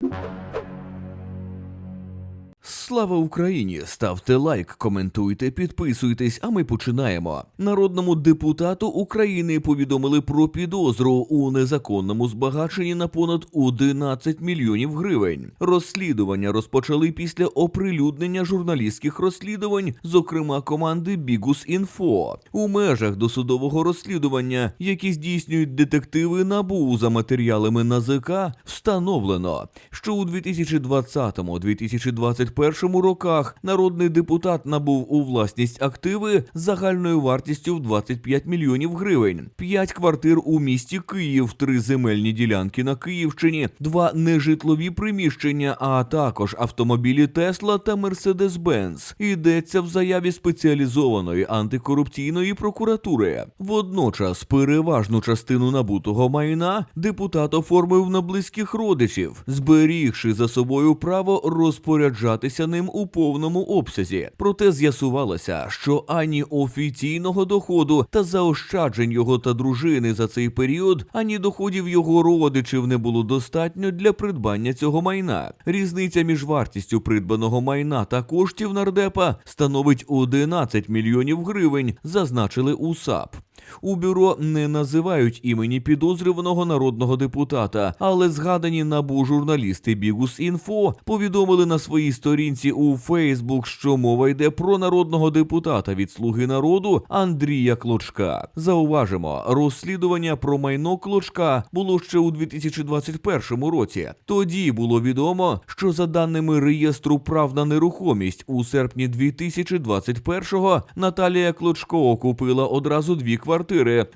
you Слава Україні! Ставте лайк, коментуйте, підписуйтесь, а ми починаємо. Народному депутату України повідомили про підозру у незаконному збагаченні на понад 11 мільйонів гривень. Розслідування розпочали після оприлюднення журналістських розслідувань, зокрема команди Бігус Інфо. У межах досудового розслідування, які здійснюють детективи НАБУ за матеріалами НАЗК, встановлено, що у 2020-2021 роках народний депутат набув у власність активи загальною вартістю в 25 мільйонів гривень, 5 квартир у місті Київ, 3 земельні ділянки на Київщині, 2 нежитлові приміщення, а також автомобілі Тесла та Мерседес-Бенц. Йдеться в заяві спеціалізованої антикорупційної прокуратури. Водночас переважну частину набутого майна депутат оформив на близьких родичів, зберігши за собою право розпоряджатися ним у повному обсязі. Проте з'ясувалося, що ані офіційного доходу та заощаджень його та дружини за цей період, ані доходів його родичів не було достатньо для придбання цього майна. Різниця між вартістю придбаного майна та коштів нардепа становить 11 мільйонів гривень, зазначили у САП. У бюро не називають імені підозрюваного народного депутата, але згадані набу журналісти Бігус Інфо повідомили на своїй сторінці у Фейсбук, що мова йде про народного депутата від Слуги народу Андрія Клочка. Зауважимо, розслідування про майно Клочка було ще у 2021 році. Тоді було відомо, що за даними реєстру прав на нерухомість у серпні 2021-го Наталія Клочко купила одразу дві квартири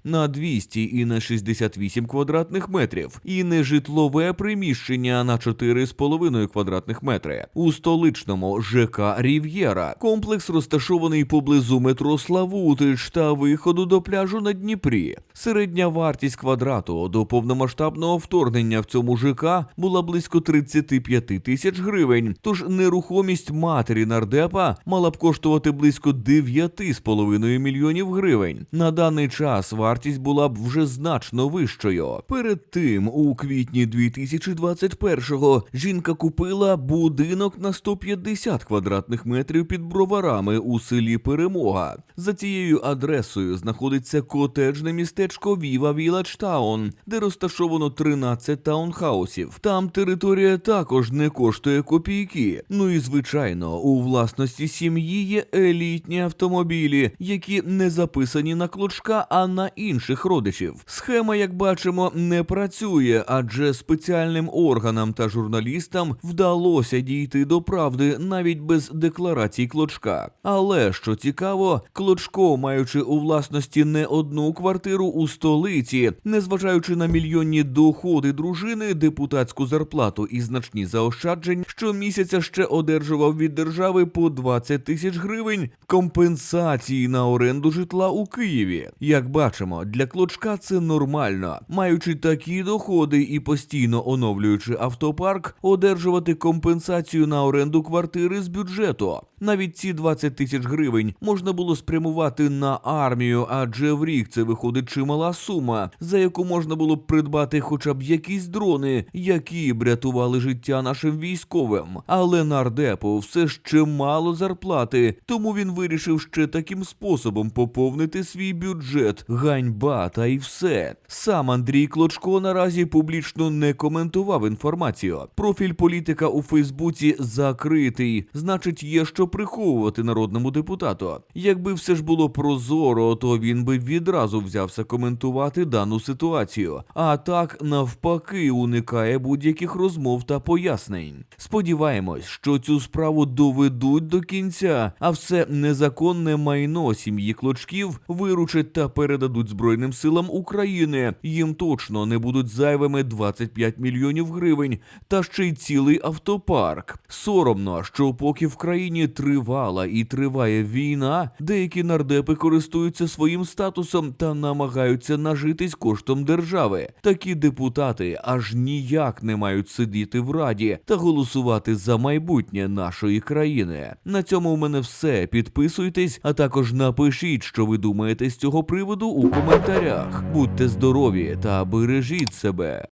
на 200 і на 68 квадратних метрів, і нежитлове приміщення на 4,5 квадратних метри у столичному ЖК Рів'єра. Комплекс розташований поблизу метро Славутич та виходу до пляжу на Дніпрі. Середня вартість квадрату до повномасштабного вторгнення в цьому ЖК була близько 35 тисяч гривень. Тож нерухомість матері нардепа мала б коштувати близько 9,5 мільйонів гривень. На даний час вартість була б вже значно вищою. Перед тим, у квітні 2021-го, жінка купила будинок на 150 квадратних метрів під броварами у селі Перемога. За цією адресою знаходиться котеджне містечко Віва Вілладж Таун, де розташовано 13 таунхаусів. Там територія також не коштує копійки. Ну і звичайно, у власності сім'ї є елітні автомобілі, які не записані на клочка, а на інших родичів. Схема, як бачимо, не працює, адже спеціальним органам та журналістам вдалося дійти до правди навіть без декларацій клочка. Але що цікаво, клочко, маючи у власності не одну квартиру у столиці, незважаючи на мільйонні доходи дружини, депутатську зарплату і значні заощаджень, щомісяця ще одержував від держави по 20 тисяч гривень компенсації на оренду житла у Києві. Як бачимо, для клочка це нормально, маючи такі доходи і постійно оновлюючи автопарк, одержувати компенсацію на оренду квартири з бюджету. Навіть ці 20 тисяч гривень можна було спрямувати на армію, адже в рік це виходить чимала сума, за яку можна було б придбати хоча б якісь дрони, які б рятували життя нашим військовим. Але нардепу все ще мало зарплати, тому він вирішив ще таким способом поповнити свій бюджет. Ганьба та й все. Сам Андрій Клочко наразі публічно не коментував інформацію. Профіль політика у Фейсбуці закритий, значить, є приховувати народному депутату. Якби все ж було прозоро, то він би відразу взявся коментувати дану ситуацію. А так, навпаки, уникає будь-яких розмов та пояснень. Сподіваємось, що цю справу доведуть до кінця, а все незаконне майно сім'ї клочків виручать та передадуть Збройним силам України. Їм точно не будуть зайвими 25 мільйонів гривень та ще й цілий автопарк. Соромно, що поки в країні тривала і триває війна, деякі нардепи користуються своїм статусом та намагаються нажитись коштом держави. Такі депутати аж ніяк не мають сидіти в раді та голосувати за майбутнє нашої країни. На цьому в мене все. Підписуйтесь, а також напишіть, що ви думаєте з цього приводу у коментарях. Будьте здорові та бережіть себе.